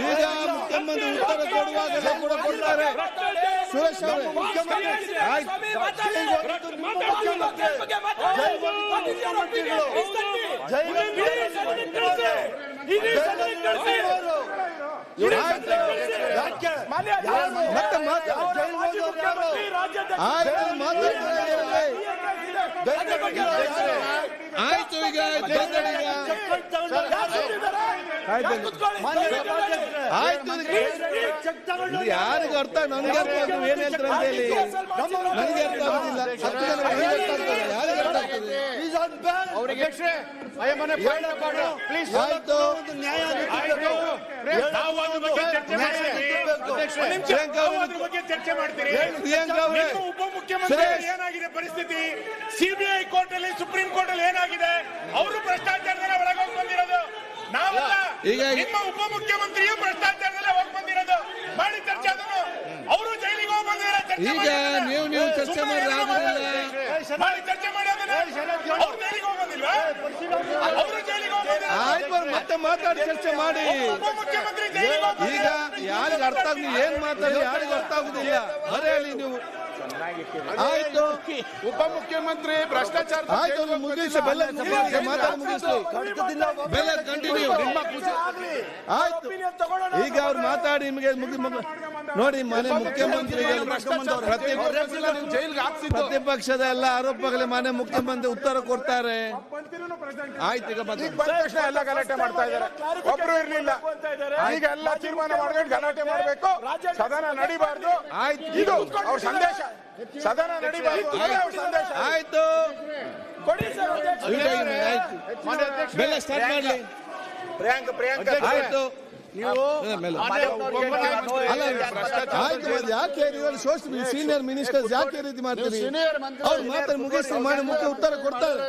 ಈಗ ಮುಖ್ಯಮಂತ್ರಿ ಉತ್ತರ ಕೊಡುವಾಗ ಕೂಡ ಕೊಡ್ತಾರೆ. ಸುರೇಶ್ ಅವರೇ ಮುಖ್ಯಮಂತ್ರಿ ಆಯ್ತು. ಮತ್ತೆ ಮಾತಾಡಿ ಆಯ್ತು ಮಾತಾಡ್ತಾರೆ ಆಯ್ತು ಈಗ ಮಾತಾಡಿ ಈಗ ಆಯ್ತು ಯಾರಿಗೂ ಅರ್ಥ ನನ್ಗೆ ಅರ್ಥ ಏನ್ ಹೇಳ್ತಾರೆ ಅಂತ ಹೇಳಿ. ನನಗೆ ಅರ್ಥ ಆಗುದಿಲ್ಲ. ಹತ್ತು ಜನ ಯಾರಿಗೆ ಅರ್ಥ ಆಗ್ತದೆ ಅವರಿಗೆ ಆಯ್ತು. ಉಪಮುಖ್ಯಮಂತ್ರಿ ಏನಾಗಿದೆ ಪರಿಸ್ಥಿತಿ? ಸಿಬಿಐ ಕೋರ್ಟ್ ಅಲ್ಲಿ ಸುಪ್ರೀಂ ಕೋರ್ಟ್ ಅಲ್ಲಿ ಏನಾಗಿದೆ? ಅವರು ಬಂದಿರೋದು ಈಗ- ನಿಮ್ಮ ಉಪಮುಖ್ಯಮಂತ್ರಿಯು ಭ್ರಷ್ಟಾಚಾರದಲ್ಲಿ ಹೋಗಿ ಬಂದಿರೋದು. ಮಾಡಿ ಚರ್ಚೆ ಅದನ್ನು. ಅವರು ಜೈಲಿಗೆ ಹೋಗಿ ಬಂದಿರೋ ಚರ್ಚೆ ಈಗ ನೀವು ನೀವು ಚರ್ಚೆ ಸುಮ್ಮನೆ ಮಾಡಿ ಆಗುದಿಲ್ಲ. ಮಾಡಿ ಚರ್ಚೆ ಮಾಡಿ ಅವರು ಜೈಲಿಗೆ ಹೋಗಿ ಬಂದಿಲ್ವಾ? ಅವರು ಜೈಲಿಗೆ ಹೋಗಿ ಆಯ್ತು ಬರ್ರಿ, ಮತ್ತೆ ಮಾತಾಡಿ ಚರ್ಚೆ ಮಾಡಿ. ಉಪಮುಖ್ಯಮಂತ್ರಿ ಜೈಲಿಗೆ ಈಗ ಯಾರಿಗೂ ಅರ್ಥ ಆಗ್ ನೀವು ಏನ್ ಮಾತಾಡಿ ಯಾರಿಗೂ ಅರ್ಥ ಆಗುದಿಲ್ಲ. ಬರೇ ಹೇಳಿ ನೀವು ಆಯ್ತು. ಉಪಮುಖ್ಯಮಂತ್ರಿ ಭ್ರಷ್ಟಾಚಾರ ಆಯ್ತು ಮುಗಿಸಿ ಬೆಲ್ಲ ಬೆಲ್ಲ ಕಂಟಿನ್ಯೂ ಆಯ್ತು. ಈಗ ಅವ್ರು ಮಾತಾಡಿ ನಿಮಗೆ ಮುಗಿ ಮುಗಿ- ನೋಡಿ ಮನೆ ಮುಖ್ಯಮಂತ್ರಿ ಪ್ರತಿಪಕ್ಷದ ಎಲ್ಲ ಆರೋಪಗಳ ಮನೆ ಮುಖ್ಯಮಂತ್ರಿ ಉತ್ತರ ಕೊಡ್ತಾರೆ. ಆಯ್ತು ಈಗ ತಕ್ಷಣ ಎಲ್ಲ ಗಲಾಟೆ ಮಾಡ್ತಾ ಇದ್ದಾರೆ. ಒಬ್ರು ಇರ್ಲಿಲ್ಲ. ಈಗ ಎಲ್ಲ ತೀರ್ಮಾನ ಮಾಡ್ಕೊಂಡು ಗಲಾಟೆ ಮಾಡಬೇಕು. ಸದನ ನಡಿಬಾರ್ದು. ಆಯ್ತು. ಇದು ಅವ್ರ ಸಂದೇಶ. ಸದನ ನಡಿಬಾರ್ದು. ಸಂದೇಶ. ಆಯ್ತು. ಬೆಲ್ಲ ಸ್ಟಾರ್ಟ್ ಮಾಡ್ಲಿ. ಪ್ರಿಯಾಂಕ ಪ್ರಿಯಾಂಕ. ಆಯ್ತು. ಯಾಕೆ ಸೋಷಿಯಲ್ ಸೀನಿಯರ್ ಮಿನಿಸ್ಟರ್ಸ್ ಯಾಕೆ ರೀತಿ ಮಾಡ್ತೀರಿ ಅವ್ರು ಮಾತಾಡಿ ಮುಗಿಸಿ ಮಾಡಿ ಮುಖ್ಯ ಉತ್ತರ ಕೊಡ್ತಾರೆ.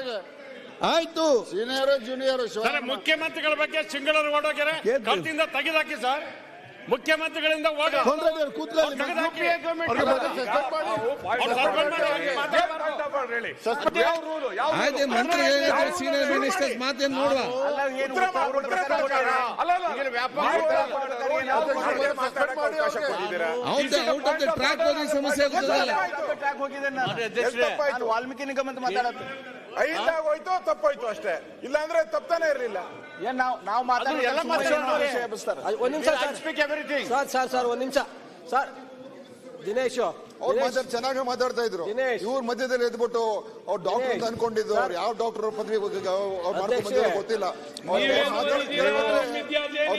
ಆಯ್ತು. ಸೀನಿಯರ್ ಜೂನಿಯರ್ ಸರ್ ಮುಖ್ಯಮಂತ್ರಿಗಳ ಬಗ್ಗೆ ಸಿಂಗಳರು ಓಡೋಗ್ಯಾರ ತೆಗೆದಾಕಿ ಸರ್. ಮುಖ್ಯಮಂತ್ರಿಗಳಿಂದ ಸೀನಿಯರ್ ಮಿನಿಸ್ಟರ್ಸ್ ಮಾತೇನು ನೋಡುವ? ಔಟ್ ಆಫ್ ದ ಟ್ರ್ಯಾಕ್ ಹೋಗಿ ಸಮಸ್ಯೆ ಆಗುತ್ತದಲ್ಲ? ವಾಲ್ಮೀಕಿ ನಿಗಮ ಅಂತ ಮಾತಾಡತ್ತೆ ಐದಾಗ ಹೋಯ್ತು ತಪ್ಪೋಯ್ತು ಅಷ್ಟೇ. ಇಲ್ಲಾಂದ್ರೆ ತಪ್ಪಾನೆ ಇರ್ಲಿಲ್ಲ. ಏನ್ ನಾವು ನಾವು ಮಾತಾಡ್ತಾರೆ. ಒಂದ್ ನಿಮಿಷ ಸರ್. ಸರ್ ಸರ್ ಒಂದ್ ನಿಮಿಷ. ಸರ್ ದಿನೇಶ್. ಅವ್ರು ಮಾತಾಡ್ ಚೆನ್ನಾಗಿ ಮಾತಾಡ್ತಾ ಇದ್ರು. ದಿನೇಶ್. ಇವ್ರ ಮಧ್ಯದಲ್ಲಿ ಎದ್ಬಿಟ್ಟು ಅವ್ರು ಡಾಕ್ಟರ್ ಅಂತ ಅನ್ಕೊಂಡಿದ್ರು ಅವ್ರು ಯಾವ ಡಾಕ್ಟರ್ ಪದವಿ ಗೊತ್ತಿಲ್ಲ.